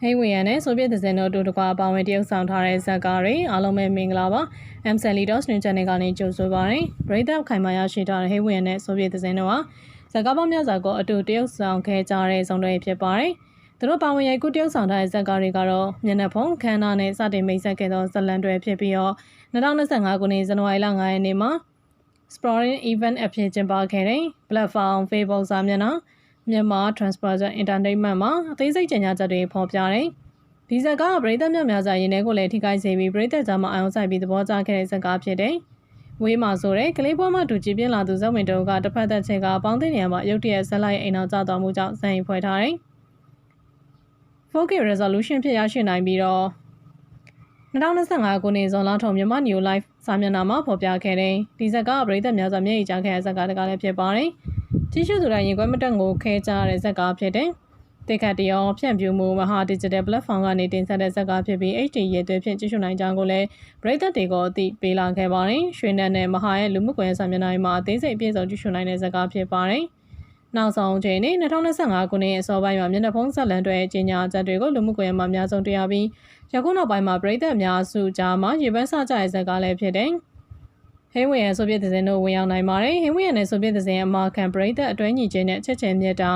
ဟိန်းဝီယန်နဲ့ဆိုဗီယက်သဇင်တို့အတူတကွာပါဝင်တရုတ်ဆောင်ထားတဲ့ဇက်ကားတွေအားလုံးပဲမင်္ဂလာပါ M Sally Dos New Channel ကနေကြိုဆိုပါရစေပရိသတ်ခိုင်မာရရှိထားတဲ့ဟိန်းဝီယန်နဲ့ဆိုဗီယက်သဇင်တို့ဟာဇက်ကားပေါင်းများစွာကိုအတူတရုတ်ဆောင်ခဲ့ကြတဲ့ဇုံတွေဖြစ်ပါတယ်သူတို့ပါဝင်ရိုက်ကူးတရုတ်ဆောင်ထားတဲ့ဇက်ကားတွေကတော့မျက်နှာဖုံးခန်းနာနဲ့စတင်မိတ်ဆက်ခဲ့သောဇလန်တွေဖြစ်ပြီးတော့2025ခုနှစ်ဇန်နဝါရီလ9ရက်နေ့မှာ Sprawling Event အဖြစ်ကျင်းပခဲ့တဲ့ Platform Facebook စာမျက်နှာ မြန်မာ Transport Entertainment မှာအသေးစိတ်ကြေညာချက်တွေဖော်ပြတယ်။ဒီဇက်ကပရိသတ်များများစွာရင်းနှဲကိုလည်းထိခိုက်စေပြီးပရိသတ်ကြားမှာအာရုံစိုက်ပြီးသဘောကျခဲ့တဲ့ဇက်ကားဖြစ်တယ်။ဝေးမှာဆိုတဲ့ကလေးပွဲမှာတူကြည်ပြင်းလာသူဇက်ဝင်တုံးကတစ်ဖက်သက်ချက်ကပေါင်းတဲ့နေရာမှာရုတ်တရက်ဇက်လိုက်အိမ်အောင်ကျသွားမှုကြောင့်ဇန်ရင်ဖွဲ့ထားတယ်။ 4K resolution ဖြစ်ရရှိနိုင်ပြီးတော့2025ခုနှစ်ဇွန်လထုံမြန်မာ New Life စာမျက်နှာမှာဖော်ပြခဲ့တဲ့ဒီဇက်ကပရိသတ်များစွာမျက်ရည်ကျခဲ့တဲ့ဇက်ကားတကားလည်းဖြစ်ပါတယ်။ ကြီးစုသူတိုင်းရင်ခွဲမတက်ကိုခဲကြရတဲ့ဇက်ကားဖြစ်တဲ့တိတ်ခတ်တရောဖြန့်ဖြူးမှုမဟာ digital platform ကနေတင်ဆက်တဲ့ဇက်ကားဖြစ်ပြီး HD ရေသွေးဖြင့်ကြည့်ရှုနိုင်ကြောင်းကိုလည်းပရိသတ်တွေကိုအသိပေးလာခဲ့ပါတယ်။ရွှေနက်နဲ့မဟာရဲ့လူမှုကွန်ရက်စာမျက်နှာမှာအသေးစိတ်အပြည့်စုံကြည့်ရှုနိုင်တဲ့ဇက်ကားဖြစ်ပါတယ်။နောက်ဆုံးချိန်နဲ့2025ခုနှစ်အစောပိုင်းမှာမျက်နှာဖုံးဆက်လန်တွေကြီးညာချက်တွေကိုလူမှုကွန်ရက်မှာအများဆုံးတွေ့ရပြီးယခုနောက်ပိုင်းမှာပြည်သက်အများစုကြားမှာရေပန်းစကြရဲ့ဇက်ကားလည်းဖြစ်တ ယ်။ဟိဝေယံဆိုဗီယက်သဇင်တို့ဝင်ရောက်နိုင်ပါတယ်။ဟိဝေယံနဲ့ဆိုဗီယက်သဇင်အမာခံပြည်သက်အတွဲညီချင်းနဲ့ချက်ချင်းမြတ်တာ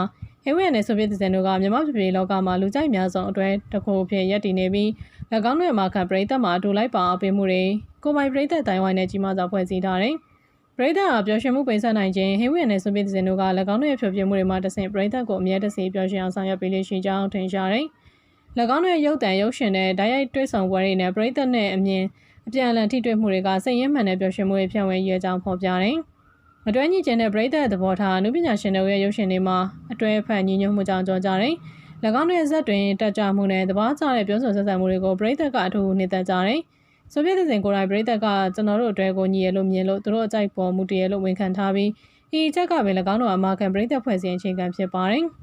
ဟိဝေယံနဲ့ဆိုဗီယက်သဇင်တို့ကမြန်မာပြည်ပြည်လောကမှာလူကြိုက်များဆုံးအတွဲတစ်ခုဖြစ်ရပ်တည်နေပြီး၎င်းတို့အမာခံပြည်သက်မှာအတူလိုက်ပါအပေးမှုတွေကိုပိုင်ပြည်သက်တိုင်းဝိုင်းနဲ့ကြီးမားစွာဖွဲ့စည်းထားတယ်။ပရိသတ်အပျော်ရွှင်မှုပိတ်ဆက်နိုင်ခြင်းဟိဝေနဲ့ဆိုဗီယက်ဇင်တို့က၎င်းတို့ရဲ့ဖြိုပြမှုတွေမှာတဆင့်ပရိသတ်ကိုအမြဲတစေပျော်ရွှင်အောင်ဆောင်ရွက်ပေးလို့ရှိကြောင်းထင်ရှားတယ်။၎င်းတို့ရဲ့ရုပ်တံရုပ်ရှင်နဲ့ဓာတ်ရိုက်တွေ့ဆုံပွဲတွေနဲ့ပရိသတ်နဲ့အမြင် အပြန်အလှန်ထိတွေ့မှုတွေကစိတ်ရင်းမှန်တဲ့ပျော်ရွှင်မှုတွေဖြန့်ဝေရကြောင်းဖော်ပြတယ်။အတွဲညီကျင်တဲ့ပရိသတ်သဘောထားအနုပညာရှင်တို့ရဲ့ရုပ်ရှင်တွေမှာအတွဲဖန်ညီညွတ်မှုကြောင့်ကြော်ကြတယ်။၎င်းတို့ရဲ့ဇက်တွင်တက်ကြမှုနဲ့သဘာဝကျတဲ့ပြောဆိုဆက်ဆံမှုတွေကိုပရိသတ်ကအထူးနေသက်ကြတယ်။ဆိုဗီယက်သင်ကိုယ်တိုင်ပြည်သက်ကကျွန်တော်တို့အတွဲကိုညီရလို့မြင်လို့သူတို့အကြိုက်ပေါ်မှုတရလို့ဝန်ခံထားပြီးဒီချက်ကပဲ၎င်းတို့အမာခံပြည်သက်ဖွဲ့စည်းအခြေခံဖြစ်ပါတယ်။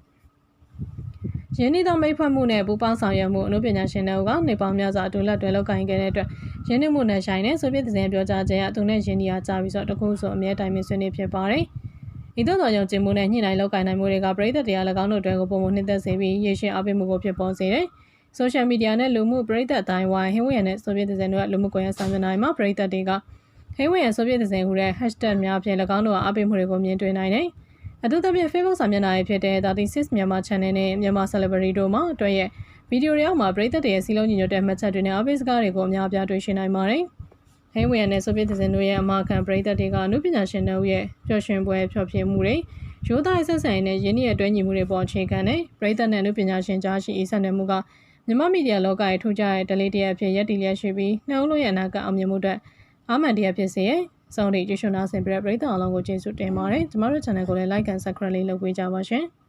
ရင်းနှီးသောမိတ်ဖက်မှုနဲ့ပူးပေါင်းဆောင်ရွက်မှုအမှုပညာရှင်တွေကနေပေါင်းများစွာအတူလက်တွဲလုပ်ကိုင်ခဲ့တဲ့အတွက်ရင်းနှီးမှုနဲ့ဆိုင်တဲ့ဆိုဗီယက်သင်ပြောကြားခြင်းအသူနဲ့ရင်းနှီးအားကြပြီးဆိုတခုဆိုအမြဲတိုင်ပင်ဆွေးနွေးဖြစ်ပါတယ်။ဤသို့သောယုံကြည်မှုနဲ့ညှိနှိုင်းလုပ်ကိုင်နိုင်မှုတွေကပြည်သက်တရား၎င်းတို့အတွက်ကိုပုံမှန်နှိမ့်သက်စေပြီးရေရှည်အပိမှုကိုဖြစ်ပေါ်စေတယ်။ social media နဲ့လူမှုပြည်သက်တိုင်းဝိုင်းဟင်းဝရနဲ့ဆိုဗီယက်သင်တို့လူမှုကွန်ရက်စာမျက်နှာမှာပြည်သက်တွေကဟင်းဝရဆိုဗီယက်သင်ဟူတဲ့ hashtag များဖြင့်၎င်းတို့အပိမှုတွေကိုမြင်တွေ့နိုင်တယ်။ အထူးသဖြင့် Facebook စာမျက်နှာရေးဖြစ်တဲ့ 36မြန်မာ channel နဲ့မြန်မာ celebrity တို့မှာအတွက်ရဲ့ဗီဒီယိုတွေအောက်မှာပြည်သက်တွေရဲ့စီလုံးညီညွတ်တဲ့မှတ်ချက်တွေနဲ့အပိစကားတွေကိုအများအပြားတွေ့ရှိနိုင်ပါတယ်။ဟိန်းဝေယနဲ့ဆိုဗီယက်သင်တို့ရဲ့အမာခံပြည်သက်တွေကအမှုပညာရှင်တို့ရဲ့ပျော်ရွှင်ပွဲဖျော်ဖြေမှုတွေရိုးသားဆက်ဆံရေးနဲ့ရင်းနှီးရဲ့တွဲညီမှုတွေပေါ်အခြေခံတဲ့ပြည်သက်နဲ့အမှုပညာရှင်ကြားရှိအေးဆက်နေမှုကမြမမီဒီယာလောကရဲ့ထူးခြားတဲ့ဒလေးတရဖြစ်ရည်တည်လျက်ရှိပြီးနှုံးလို့ရဲ့အနာကအောင်မြင်မှုအတွက်အာမန်တရားဖြစ်စေရဲ့ စောင့်တိကျရှင်နာဆင်ပြတဲ့ပြည်သက်အလုံးကိုကျေးဇူးတင်ပါတယ်ကျမတို့ channel ကိုလည်း like and subscribe လေးလုပ်ပေးကြပါရှင်။